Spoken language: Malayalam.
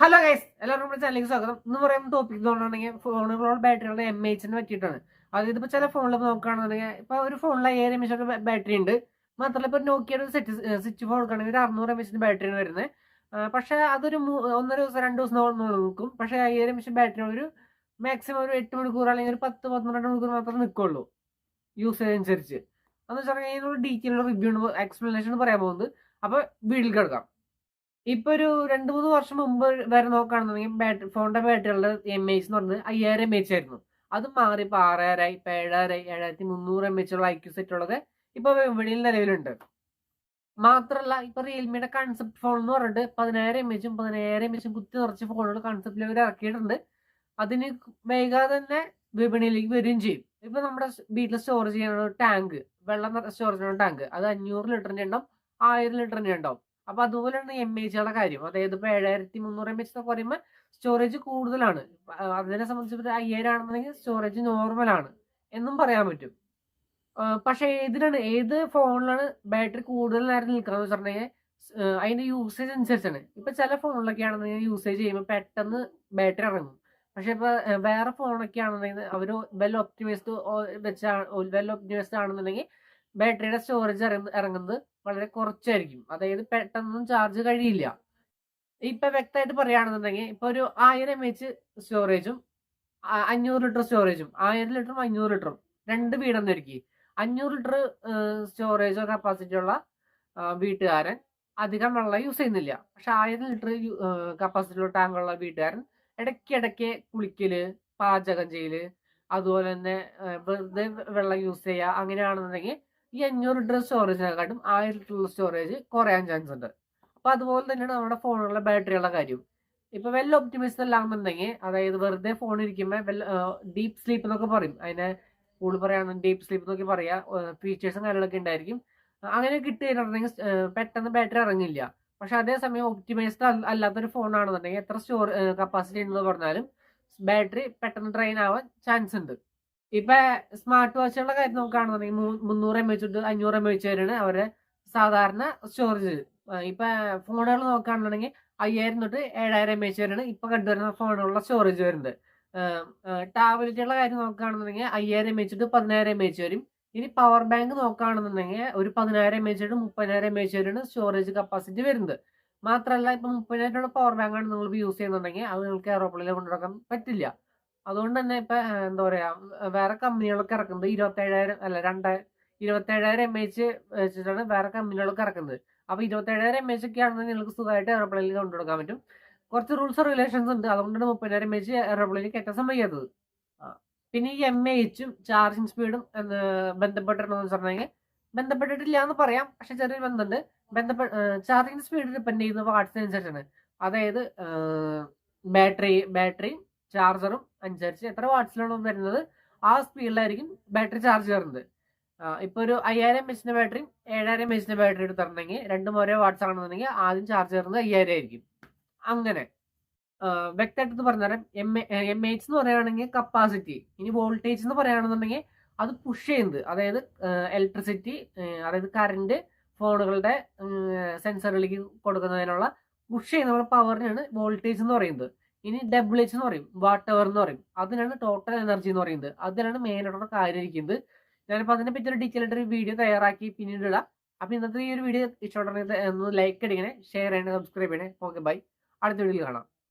ഹലോ ഗൈസ് എല്ലാവർക്കും നമ്മുടെ ചാനലിലേക്ക് സ്വാഗതം. എന്ന് പറയുന്ന ടോപ്പിക് എന്ന് പറഞ്ഞിട്ടുണ്ടെങ്കിൽ ഫോണുകളുടെ ബാറ്ററികളുടെ എം എച്ചിനെ പറ്റിയിട്ടാണ്. അതായത് ഇപ്പോൾ ചില ഫോണിൽ നോക്കുകയാണെന്നുണ്ടെങ്കിൽ ഇപ്പോൾ ഒരു ഫോണിൽ ഏഴ് എം എച്ച് ബാറ്ററി ഉണ്ട്. മാത്രമല്ല ഇപ്പോൾ നോക്കിയുടെ സെറ്റ് സ്വിച്ച് ഫോൺ എടുക്കുകയാണെങ്കിൽ ഒരു അറുന്നൂറ് എം എച്ചിന്റെ ബാറ്ററിയാണ് വരുന്നത്. പക്ഷേ അതൊരു ഒന്നര ദിവസം രണ്ട് ദിവസം നിൽക്കും. പക്ഷേ ഏഴ് എം എച്ച് ബാറ്ററി ഒരു മാക്സിമം ഒരു എട്ട് മണിക്കൂർ അല്ലെങ്കിൽ ഒരു പത്ത് പന്ത്രണ്ട് മണിക്കൂർ മാത്രമേ നിൽക്കുള്ളൂ യൂസേജ് അനുസരിച്ച് എന്ന് വെച്ചാൽ അതിനൊരു ഡീറ്റെയിൽ റിവ്യൂ എക്സ്പ്ലനേഷൻ പറയാൻ പോകുന്നത്. അപ്പോൾ വീട്ടിൽ കിടക്കാം. ഇപ്പൊ ഒരു രണ്ട് മൂന്ന് വർഷം മുമ്പ് വരെ നോക്കുകയാണെന്നുണ്ടെങ്കിൽ ബാറ്ററി ഫോണിന്റെ ബാറ്ററികളുടെ എം എച്ച് എന്ന് പറഞ്ഞത് അയ്യായിരം എം എച്ച് ആയിരുന്നു. അത് മാറി ഇപ്പൊ ആറായിരമായി ഇപ്പൊ ഏഴായിരമായി ഏഴായിരത്തി മുന്നൂറ് എം എച്ച് ഉള്ള ഐക്യു ഉള്ളത് ഇപ്പൊ വിപണിയിൽ നിലവിലുണ്ട്. മാത്രല്ല ഇപ്പൊ റിയൽമിയുടെ കൺസെപ്റ്റ് ഫോൺ എന്ന് പറഞ്ഞിട്ട് പതിനായിരം എം എച്ചും പതിനായിരം എം എച്ചും കുത്തി നിറച്ച ഫോണുകൾ കൺസെപ്റ്റിൽ അവർ ഇറക്കിയിട്ടുണ്ട് അതിന് വൈകാതെ തന്നെ വിപണിയിലേക്ക് വരികയും ചെയ്യും. ഇപ്പൊ നമ്മുടെ വീട്ടിൽ സ്റ്റോർ ചെയ്യാനുള്ള ടാങ്ക് വെള്ളം സ്റ്റോർ ചെയ്യുന്ന ടാങ്ക് അത് അഞ്ഞൂറ് ലിറ്ററിന്റെ ഉണ്ടാവും ആയിരം ലിറ്ററിന്റെ ഉണ്ടാവും അപ്പൊ അതുപോലെയാണ് എം എച്ചുകളുടെ കാര്യം. അതായത് ഇപ്പൊ ഏഴായിരത്തി മുന്നൂറ് എം എച്ച് എന്നൊക്കെ പറയുമ്പോൾ സ്റ്റോറേജ് കൂടുതലാണ്. അതിനെ സംബന്ധിച്ച് അയ്യായിരം ആണെന്നുണ്ടെങ്കിൽ സ്റ്റോറേജ് നോർമൽ ആണ് എന്നും പറയാൻ പറ്റും. പക്ഷെ ഏതിനാണ് ഏത് ഫോണിലാണ് ബാറ്ററി കൂടുതൽ നേരം നിൽക്കാന്ന് വെച്ചിട്ടുണ്ടെങ്കിൽ അതിന്റെ യൂസേജ് അനുസരിച്ചാണ്. ഇപ്പൊ ചില ഫോണിലൊക്കെ ആണെന്നുണ്ടെങ്കിൽ യൂസേജ് ചെയ്യുമ്പോൾ പെട്ടെന്ന് ബാറ്ററി ഇറങ്ങും. പക്ഷെ ഇപ്പൊ വേറെ ഫോണൊക്കെ ആണെന്നുണ്ടെങ്കിൽ അവർ വെൽ ഒപ്റ്റിമൈസ്ഡ് വെച്ചാൽ വെൽ ഒപ്റ്റിമൈസ്ഡ് ആണെന്നുണ്ടെങ്കിൽ ബാറ്ററിയുടെ സ്റ്റോറേജ് ഇറങ്ങുന്നത് വളരെ കുറച്ചായിരിക്കും. അതായത് പെട്ടെന്നൊന്നും ചാർജ് കഴിയില്ല. ഇപ്പൊ വ്യക്തമായിട്ട് പറയുകയാണെന്നുണ്ടെങ്കിൽ ഇപ്പൊ ഒരു ആയിരം എച്ച് സ്റ്റോറേജും അഞ്ഞൂറ് ലിറ്റർ സ്റ്റോറേജും ആയിരം ലിറ്ററും അഞ്ഞൂറ് ലിറ്ററും രണ്ട് വീടം ഒരുക്കി. അഞ്ഞൂറ് ലിറ്റർ സ്റ്റോറേജോ കപ്പാസിറ്റി ഉള്ള വീട്ടുകാരൻ അധികം വെള്ളം യൂസ് ചെയ്യുന്നില്ല. പക്ഷെ ആയിരം ലിറ്റർ കപ്പാസിറ്റി ഉള്ള ടാങ്കുള്ള വീട്ടുകാരൻ ഇടയ്ക്കിടയ്ക്ക് കുളിക്കൽ പാചകം ചെയ്യൽ അതുപോലെ തന്നെ വെള്ളം യൂസ് ചെയ്യുക അങ്ങനെയാണെന്നുണ്ടെങ്കിൽ ഈ അഞ്ഞൂറ് ലിറ്റർ സ്റ്റോറേജിനെക്കാട്ടും ആയിരം ലിറ്ററുള്ള സ്റ്റോറേജ് കുറയാൻ ചാൻസ് ഉണ്ട്. അപ്പോൾ അതുപോലെ തന്നെയാണ് നമ്മുടെ ഫോണുകളുടെ ബാറ്ററിയുള്ള കാര്യം. ഇപ്പോൾ വെൽ ഒപ്റ്റിമൈസ്ഡ് അല്ലാന്നുണ്ടെങ്കിൽ അതായത് വെറുതെ ഫോൺ ഇരിക്കുമ്പോൾ വെൽ ഡീപ്പ് സ്ലീപ്പ് എന്നൊക്കെ പറയും. അതിനെ കൂടുതൽ പറയുകയാണെങ്കിൽ ഡീപ്പ് സ്ലീപ്പ് എന്നൊക്കെ പറയുക ഫീച്ചേഴ്സും കാര്യങ്ങളൊക്കെ ഉണ്ടായിരിക്കും. അങ്ങനെ കിട്ടുകയാണെന്നുണ്ടെങ്കിൽ പെട്ടെന്ന് ബാറ്ററി ഇറങ്ങില്ല. പക്ഷെ അതേസമയം ഒപ്റ്റിമൈസ്ഡ് അല്ലാത്തൊരു ഫോണാണെന്നുണ്ടെങ്കിൽ എത്ര സ്റ്റോർ കപ്പാസിറ്റി ഉണ്ടെന്ന് പറഞ്ഞാലും ബാറ്ററി പെട്ടെന്ന് ഡ്രെയിൻ ആവാൻ ചാൻസ് ഉണ്ട്. ഇപ്പൊ സ്മാർട്ട് വാച്ചുകളുടെ കാര്യം നോക്കുകയാണെന്നുണ്ടെങ്കിൽ മുന്നൂറ് എം എച്ച് തൊട്ട് അഞ്ഞൂറ് എം എച്ച് വരെയാണ് അവരുടെ സാധാരണ സ്റ്റോറേജ് ഇപ്പൊ ഫോണുകൾ നോക്കുകയാണെന്നുണ്ടെങ്കിൽ അയ്യായിരം തൊട്ട് ഏഴായിരം എം എച്ച് വരെയാണ് ഇപ്പൊ കണ്ടുവരുന്ന ഫോണുകളുടെ സ്റ്റോറേജ് വരുന്നത്. ടാബ്ലറ്റുകളുടെ കാര്യം നോക്കുകയാണെന്നുണ്ടെങ്കിൽ അയ്യായിരം എം എച്ച് തൊട്ട് പതിനായിരം എം എച്ച് വരും ഇനി പവർ ബാങ്ക് നോക്കുകയാണെന്നുണ്ടെങ്കിൽ ഒരു പതിനായിരം എം എച്ച് തൊട്ട് മുപ്പതിനായിരം എം എച്ച് വരെയാണ് സ്റ്റോറേജ് കപ്പാസിറ്റി വരുന്നത്. മാത്രമല്ല ഇപ്പൊ മുപ്പതിനായിരം പവർ ബാങ്ക് ആണ് നിങ്ങൾ യൂസ് ചെയ്യുന്നുണ്ടെങ്കിൽ അത് നിങ്ങൾക്ക് എയറോപ്ലെയിനിൽ കൊണ്ടുനടക്കാൻ പറ്റില്ല. അതുകൊണ്ട് തന്നെ ഇപ്പൊ എന്താ പറയാ വേറെ കമ്പനികളൊക്കെ ഇറക്കുന്നത് ഇരുപത്തേഴായിരം അല്ല രണ്ടായിരം ഇരുപത്തേഴായിരം എം എച്ച് വെച്ചിട്ടാണ് വേറെ കമ്പനികളൊക്കെ ഇറക്കുന്നത്. അപ്പൊ ഇരുപത്തേഴായിരം എം എച്ച് ഒക്കെ ആണെങ്കിൽ നിങ്ങൾക്ക് സുഖമായിട്ട് എയർപ്ലെയിനിൽ കൊണ്ടുകൊടുക്കാൻ പറ്റും. കുറച്ച് റൂൾസ് റെഗുലേഷൻസ് ഉണ്ട്. അതുകൊണ്ടാണ് മുപ്പതിനായിരം എം എച്ച് എയർപ്ലെയിനിൽ കയറ്റാൻ സമ്മതിക്കാത്തത്. പിന്നെ ഈ എം എച്ചും ചാർജിങ് സ്പീഡും ബന്ധപ്പെട്ടിട്ടുണ്ടെന്ന് വെച്ചിട്ടുണ്ടെങ്കിൽ ബന്ധപ്പെട്ടിട്ടില്ല എന്ന് പറയാം. പക്ഷെ ചെറിയൊരു ബന്ധമുണ്ട്. ബന്ധപ്പെട്ട ചാർജിങ് സ്പീഡ് ഡിപ്പെൻഡ് ചെയ്യുന്ന വാട്സിനനുസരിച്ചാണ് അതായത് ബാറ്ററി ബാറ്ററിയും ചാർജറും അനുസരിച്ച് എത്ര വാട്ട്സിലാണോ വരുന്നത് ആ സ്പീഡിലായിരിക്കും ബാറ്ററി ചാർജ് കയറുന്നത് ഇപ്പൊ ഒരു അയ്യായിരം എം എച്ചിന്റെ ബാറ്ററിയും ഏഴായിരം എം എച്ചിന്റെ ബാറ്ററി എടുത്തിട്ടുണ്ടെങ്കിൽ രണ്ടും ഒരേ വാട്ട്സ് ആണെന്നുണ്ടെങ്കിൽ ആദ്യം ചാർജ് കയറുന്നത് അയ്യായിരം ആയിരിക്കും. അങ്ങനെ വ്യക്തമായിട്ട് പറഞ്ഞുതരാം. എം എം എച്ച് എന്ന് പറയുകയാണെങ്കിൽ കപ്പാസിറ്റി ഇനി വോൾട്ടേജ് എന്ന് പറയുകയാണെന്നുണ്ടെങ്കിൽ അത് പുഷ് ചെയ്യുന്നത് അതായത് ഇലക്ട്രിസിറ്റി അതായത് കറണ്ട് ഫോണുകളുടെ സെൻസറുകളിലേക്ക് കൊടുക്കുന്നതിനുള്ള പുഷ് ചെയ്യുന്ന പവറിനാണ് വോൾട്ടേജ് എന്ന് പറയുന്നത്. ഇനി ഡബിൾ എച്ച് എന്ന് പറയും വാട്ട് അവർ എന്ന് പറയും. അതിനാണ് ടോട്ടൽ എനർജി എന്ന് പറയുന്നത്. അതിലാണ് മെയിൻ ആയിട്ടുള്ള കാര്യം ഇരിക്കുന്നത്. ഞാനിപ്പോൾ അതിനെ പറ്റി ഒരു ഡീറ്റെയിൽ ആയിട്ട് ഒരു വീഡിയോ തയ്യാറാക്കി പിന്നീട് ഇടാം. അപ്പം ഇന്നത്തെ ഈ ഒരു വീഡിയോ ഇഷ്ടപ്പെടുന്നത് ഒന്ന് ലൈക്ക് അടിക്കണേ ഷെയർ ചെയ്യണേ സബ്സ്ക്രൈബ് ചെയ്യണേ. ഓക്കെ ബൈ അടുത്ത വീഡിയോയിൽ കാണാം.